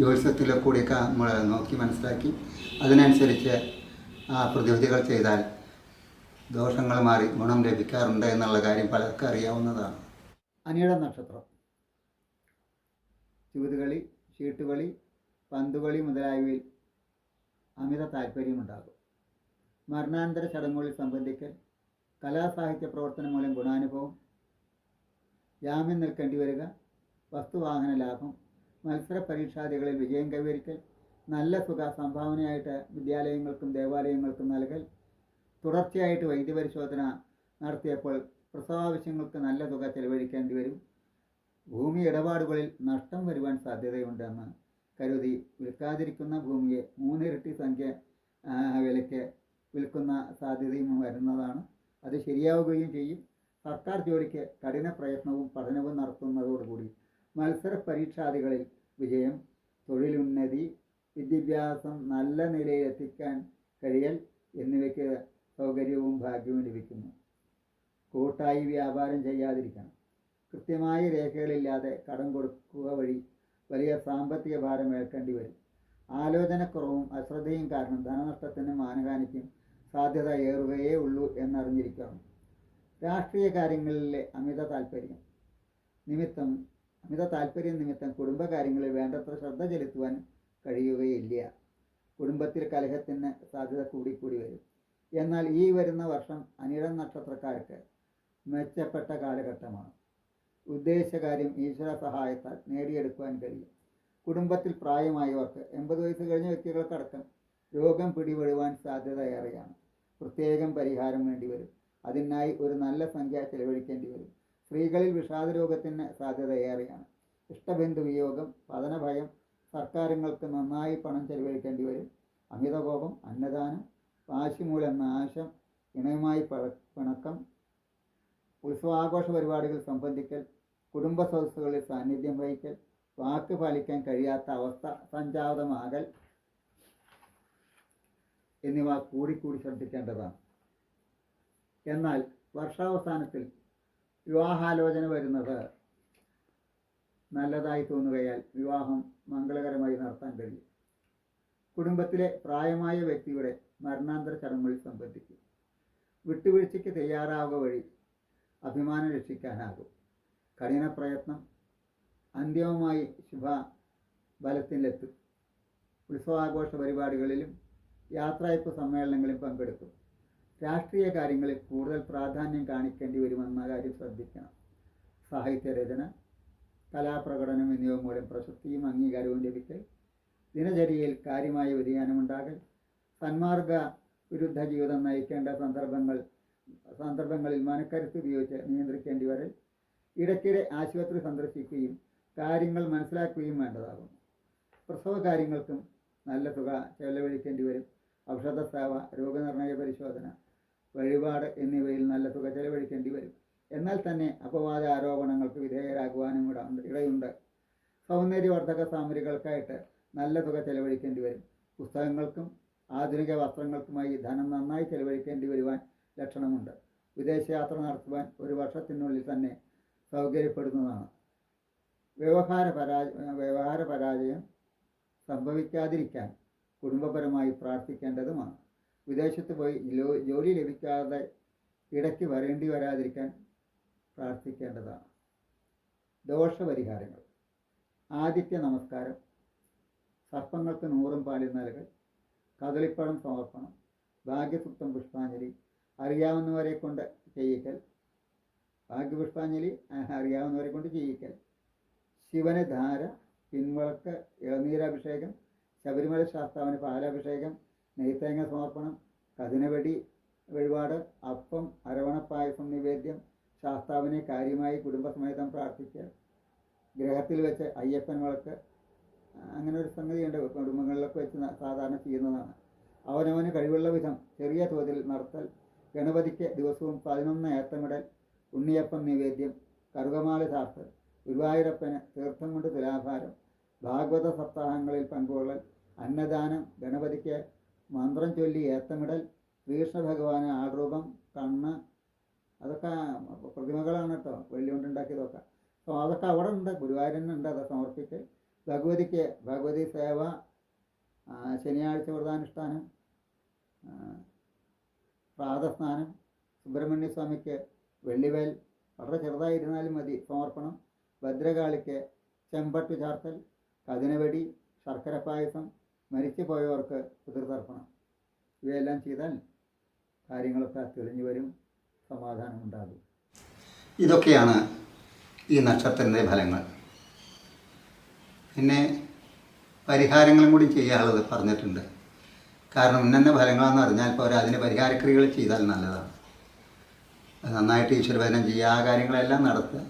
ജ്യോതിഷത്തിലെ കൂടിയൊക്കെ നമ്മൾ നോക്കി മനസ്സിലാക്കി. അതിനനുസരിച്ച് ആ പ്രതിവിധികൾ ചെയ്താൽ ദോഷങ്ങൾ മാറി ഗുണം ലഭിക്കാറുണ്ട് എന്നുള്ള കാര്യം പലർക്കും അറിയാവുന്നതാണ്. അനിയുടെ നക്ഷത്രം. ചൂതുകളി ചീട്ടുകളി പന്തുകളി മുതലായവയിൽ അമിത താല്പര്യമുണ്ടാകും. മരണാനന്തര ചടങ്ങുകളിൽ സംബന്ധിക്കൽ കലാസാഹിത്യ പ്രവർത്തനം മൂലം ഗുണാനുഭവം ജാമ്യം നിൽക്കേണ്ടി വരിക വസ്തുവാഹന ലാഭം മത്സര പരീക്ഷാദികളിൽ വിജയം കൈവരിക്കൽ നല്ല തുക സംഭാവനയായിട്ട് വിദ്യാലയങ്ങൾക്കും ദേവാലയങ്ങൾക്കും നൽകൽ തുടർച്ചയായിട്ട് വൈദ്യപരിശോധന നടത്തിയപ്പോൾ പ്രസവാവശ്യങ്ങൾക്ക് നല്ല തുക ചെലവഴിക്കേണ്ടി വരും. ഭൂമി ഇടപാടുകളിൽ നഷ്ടം വരുവാൻ സാധ്യതയുണ്ടെന്ന് കരുതി വിൽക്കാതിരിക്കുന്ന ഭൂമിയെ മൂന്നിരട്ടി സംഖ്യ വിലയ്ക്ക് വിൽക്കുന്ന സാധ്യതയും വരുന്നതാണ്. അത് ശരിയാവുകയും ചെയ്യും. സർക്കാർ ജോലിക്ക് കഠിന പ്രയത്നവും പഠനവും നടത്തുന്നതോടുകൂടി മത്സര പരീക്ഷാദികളിൽ വിജയം തൊഴിലുന്നതി വിദ്യാഭ്യാസം നല്ല നിലയിൽ എത്തിക്കാൻ കഴിയൽ എന്നിവയ്ക്ക് സൗകര്യവും ഭാഗ്യവും ലഭിക്കുന്നു. കൂട്ടായി വ്യാപാരം ചെയ്യാതിരിക്കണം. കൃത്യമായ രേഖകളില്ലാതെ കടം കൊടുക്കുക വഴി വലിയ സാമ്പത്തിക ഭാരം ഏൽക്കേണ്ടി വരും. ആലോചനക്കുറവും അശ്രദ്ധയും കാരണം ധനനഷ്ടത്തിനും മാനഹാനിക്കും സാധ്യത ഏറുകയേ ഉള്ളൂ എന്നറിഞ്ഞിരിക്കണം. രാഷ്ട്രീയ കാര്യങ്ങളിലെ അമിത താല്പര്യം നിമിത്തം അമിത താല്പര്യം നിമിത്തം കുടുംബകാര്യങ്ങളിൽ വേണ്ടത്ര ശ്രദ്ധ ചെലുത്തുവാൻ കഴിയുകയില്ല. കുടുംബത്തിൽ കലഹത്തിന് സാധ്യത കൂടിക്കൂടി വരും. എന്നാൽ ഈ വരുന്ന വർഷം അനിഴം നക്ഷത്രക്കാർക്ക് മെച്ചപ്പെട്ട കാലഘട്ടമാണ്. ഉദ്ദേശകാര്യം ഈശ്വര സഹായത്താൽ നേടിയെടുക്കുവാൻ കഴിയും. കുടുംബത്തിൽ പ്രായമായവർക്ക് എൺപത് വയസ്സ് കഴിഞ്ഞ വ്യക്തികൾക്കടക്കം രോഗം പിടിപെടുവാൻ സാധ്യത ഏറെയാണ് പ്രത്യേകം പരിഹാരം വേണ്ടിവരും. അതിനായി ഒരു നല്ല സംഖ്യ ചെലവഴിക്കേണ്ടി വരും സ്ത്രീകളിൽ വിഷാദ രോഗത്തിന് സാധ്യത ഏറെയാണ് ഇഷ്ടബന്ധു വിയോഗം പതനഭയം സർക്കാരുകൾക്ക് നന്നായി പണം ചെലവഴിക്കേണ്ടി വരും. അമിതകോപം അന്നദാനം വാശിമൂലം നാശം ഇണയുമായി പിണക്കം ഉത്സവാഘോഷ പരിപാടികൾ സംബന്ധിക്കൽ കുടുംബ സദസ്സുകളിൽ സാന്നിധ്യം വഹിക്കൽ വാക്ക് പാലിക്കാൻ കഴിയാത്ത അവസ്ഥ സംജാതമാകൽ എന്നിവ കൂടിക്കൂടി ശ്രദ്ധിക്കേണ്ടതാണ്. എന്നാൽ വർഷാവസാനത്തിൽ വിവാഹാലോചന വരുന്നത് നല്ലതായി തോന്നുകയാൽ വിവാഹം മംഗളകരമായി നടത്താൻ കഴിയും. കുടുംബത്തിലെ പ്രായമായ വ്യക്തിയുടെ മരണാന്തര ചടങ്ങുകളിൽ സംബന്ധിക്കും. വിട്ടുവീഴ്ചയ്ക്ക് തയ്യാറാവുക വഴി അഭിമാനം രക്ഷിക്കാനാകും. കഠിന പ്രയത്നം അന്തിമമായി ശുഭ ബലത്തിലെത്തും ഉത്സവാഘോഷ പരിപാടികളിലും യാത്രയപ്പ് സമ്മേളനങ്ങളിലും പങ്കെടുക്കും. രാഷ്ട്രീയ കാര്യങ്ങളിൽ കൂടുതൽ പ്രാധാന്യം കാണിക്കേണ്ടി വരുമെന്ന കാര്യം ശ്രദ്ധിക്കണം. സാഹിത്യരചന കലാപ്രകടനം എന്നിവ മൂലം പ്രശസ്തിയും അംഗീകാരവും ലഭിക്കൽ ദിനചര്യയിൽ കാര്യമായ വ്യതിയാനമുണ്ടാകൽ സന്മാർഗ വിരുദ്ധ ജീവിതം നയിക്കേണ്ട സന്ദർഭങ്ങൾ സന്ദർഭങ്ങളിൽ മനക്കരുത്ത് ഉപയോഗിച്ച് നിയന്ത്രിക്കേണ്ടി വരൽ ഇടയ്ക്കിടെ ആശുപത്രി സന്ദർശിക്കുകയും കാര്യങ്ങൾ മനസ്സിലാക്കുകയും വേണ്ടതാകുന്നു. പ്രസവ കാര്യങ്ങൾക്കും നല്ല തുക ചെലവഴിക്കേണ്ടി വരും. ഔഷധ സേവ രോഗനിർണയ പരിശോധന വഴിപാട് എന്നിവയിൽ നല്ല തുക ചെലവഴിക്കേണ്ടി വരും. എന്നാൽ തന്നെ അപവാദ ആരോപണങ്ങൾക്ക് വിധേയരാകുവാനും ഇട ഇടയുണ്ട്. സൗന്ദര്യവർദ്ധക സാമഗ്രികൾക്കായിട്ട് നല്ല തുക ചെലവഴിക്കേണ്ടി വരും. പുസ്തകങ്ങൾക്കും ആധുനിക വസ്ത്രങ്ങൾക്കുമായി ധനം നന്നായി ചെലവഴിക്കേണ്ടി വരുവാൻ ലക്ഷണമുണ്ട്. വിദേശയാത്ര നടത്തുവാൻ ഒരു വർഷത്തിനുള്ളിൽ തന്നെ സൗകര്യപ്പെടുന്നതാണ്. വ്യവഹാര പരാജ വ്യവഹാര പരാജയം സംഭവിക്കാതിരിക്കാൻ കുടുംബപരമായി പ്രാർത്ഥിക്കേണ്ടതുമാണ്. വിദേശത്ത് പോയി ജോലി ലഭിക്കാതെ ഇടയ്ക്ക് വരേണ്ടി വരാതിരിക്കാൻ പ്രാർത്ഥിക്കേണ്ടതാണ്. ദോഷപരിഹാരങ്ങൾ. ആദിത്യ നമസ്കാരം. സർപ്പങ്ങൾക്ക് നൂറും പാലിൽ നൽകൽ. കദളിപ്പഴം സമർപ്പണം. ഭാഗ്യസുക്തം പുഷ്പാഞ്ജലി. അറിയാവുന്നവരെ കൊണ്ട് ചെയ്യിക്കൽ. ഭാഗ്യപുഷ്പാഞ്ജലി അറിയാവുന്നവരെ കൊണ്ട് ചെയ്യിക്കൽ. ശിവന് ധാര പിൻവിളക്ക് ഇളനീരാഭിഷേകം ശബരിമല ശാസ്താവിന് പാലാഭിഷേകം നെയ്ത്തേങ്ങ സമർപ്പണം കതിനവെടി വഴിപാട് അപ്പം അരവണപ്പായസം നിവേദ്യം ശാസ്താവിനെ കാര്യമായി കുടുംബസമേതം പ്രാർത്ഥിക്കുക ഗ്രഹത്തിൽ വെച്ച് അയ്യപ്പൻ വിളക്ക് അങ്ങനെ ഒരു സംഗതിയുണ്ട് കുടുംബങ്ങളിലൊക്കെ വെച്ച് സാധാരണ ചെയ്യുന്നതാണ്. അവനവന് കഴിവുള്ള വിധം ചെറിയ തോതിൽ നടത്തൽ ഗണപതിക്ക് ദിവസവും പതിനൊന്ന് ഏത്തമിടൽ ഉണ്ണിയപ്പം നിവേദ്യം കറുകമാല ചാർത്തൽ ഗുരുവായൂരപ്പന് തീർത്ഥം കൊണ്ട് തുലാഭാരം ഭാഗവത സപ്താഹങ്ങളിൽ പങ്കുകൊള്ളൽ അന്നദാനം ഗണപതിക്ക് മന്ത്രം ചൊല്ലി ഏത്തമിടൽ ശ്രീകൃഷ്ണ ഭഗവാന് ആൾരൂപം കണ്ണ് അതൊക്കെ പ്രതിമകളാണ് കേട്ടോ വെള്ളി ഉണ്ടാക്കിയതൊക്കെ അപ്പോൾ അതൊക്കെ അവിടെ ഉണ്ട് ഗുരുവായൂരനുണ്ട് അത് സമർപ്പിച്ച്. ഭഗവതിക്ക് ഭഗവതി സേവ ശനിയാഴ്ച വ്രതാനുഷ്ഠാനം പ്രാതസ്നാനം സുബ്രഹ്മണ്യ സ്വാമിക്ക് വെള്ളിവേൽ വളരെ ചെറുതായിരുന്നാലും മതി സമർപ്പണം. ഭദ്രകാളിക്ക് ചെമ്പട്ടു ചാർത്തൽ കതിനവെടി ശർക്കര പായസം മരിച്ചു പോയവർക്ക് പിതൃതർപ്പണം ഇവയെല്ലാം ചെയ്താൽ കാര്യങ്ങളൊക്കെ തെളിഞ്ഞു വരും സമാധാനം ഉണ്ടാകും. ഇതൊക്കെയാണ് ഈ നക്ഷത്രത്തിന്റെ ഫലങ്ങൾ. പിന്നെ പരിഹാരങ്ങളും കൂടി ചെയ്യാനുള്ളത് പറഞ്ഞിട്ടുണ്ട്. കാരണം ഇന്നെ ഫലങ്ങളെന്ന് പറഞ്ഞാൽ പോരാ അതിന് പരിഹാരക്രിയകൾ ചെയ്താൽ നല്ലതാണ്. നന്നായിട്ട് ഈശ്വരഭജനം ചെയ്യുക ആ കാര്യങ്ങളെല്ലാം നടത്തുക.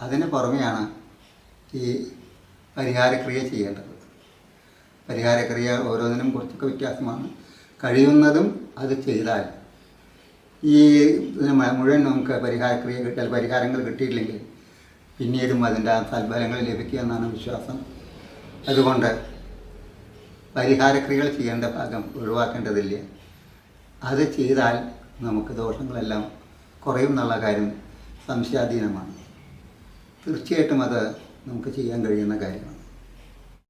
അതിന് പുറമെയാണ് ഈ പരിഹാരക്രിയ ചെയ്യേണ്ടത്. പരിഹാരക്രിയ ഓരോന്നിനും കുറച്ചൊക്കെ വ്യത്യാസമാണ്. കഴിയുന്നതും അത് ചെയ്താൽ. ഈ മുഴുവൻ നമുക്ക് പരിഹാരക്രിയ കിട്ടിയാൽ പരിഹാരങ്ങൾ കിട്ടിയില്ലെങ്കിൽ പിന്നീടും അതിന്റെ സൽഫലങ്ങൾ ലഭിക്കുമെന്നാണ് വിശ്വാസം. അതുകൊണ്ട് പരിഹാരക്രിയകൾ ചെയ്യേണ്ട ഭാഗം ഒഴിവാക്കേണ്ടതില്ല. അത് ചെയ്താൽ നമുക്ക് ദോഷങ്ങളെല്ലാം കുറയും എന്നുള്ള കാര്യം സംശയാധീനമാണ്. തീർച്ചയായിട്ടും അത് നമുക്ക് ചെയ്യാൻ കഴിയുന്ന കാര്യമാണ്.